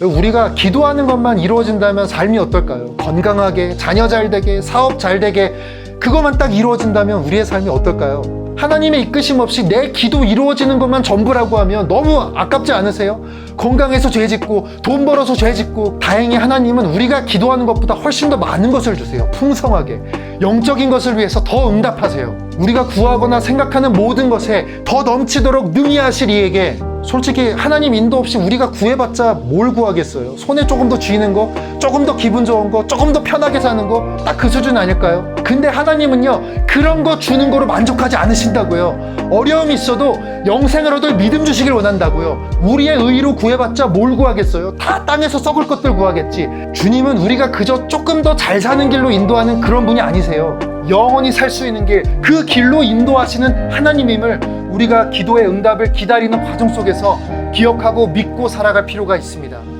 우리가 기도하는 것만 이루어진다면 삶이 어떨까요? 건강하게, 자녀 잘 되게, 사업 잘 되게, 그것만 딱 이루어진다면 우리의 삶이 어떨까요? 하나님의 이끄심 없이 내 기도 이루어지는 것만 전부라고 하면 너무 아깝지 않으세요? 건강해서 죄 짓고, 돈 벌어서 죄 짓고, 다행히 하나님은 우리가 기도하는 것보다 훨씬 더 많은 것을 주세요. 풍성하게. 영적인 것을 위해서 더 응답하세요. 우리가 구하거나 생각하는 모든 것에 더 넘치도록 능히 하실 이에게 솔직히 하나님 인도 없이 우리가 구해봤자 뭘 구하겠어요? 손에 조금 더 쥐는 거, 조금 더 기분 좋은 거, 조금 더 편하게 사는 거, 딱 그 수준 아닐까요? 근데 하나님은요, 그런 거 주는 거로 만족하지 않으신다고요. 어려움이 있어도 영생을 얻을 믿음 주시길 원한다고요. 우리의 의로 구해봤자 뭘 구하겠어요? 다 땅에서 썩을 것들 구하겠지. 주님은 우리가 그저 조금 더 잘 사는 길로 인도하는 그런 분이 아니세요. 영원히 살 수 있는 길, 그 길로 인도하시는 하나님임을 우리가 기도의 응답을 기다리는 과정 속에서 기억하고 믿고 살아갈 필요가 있습니다.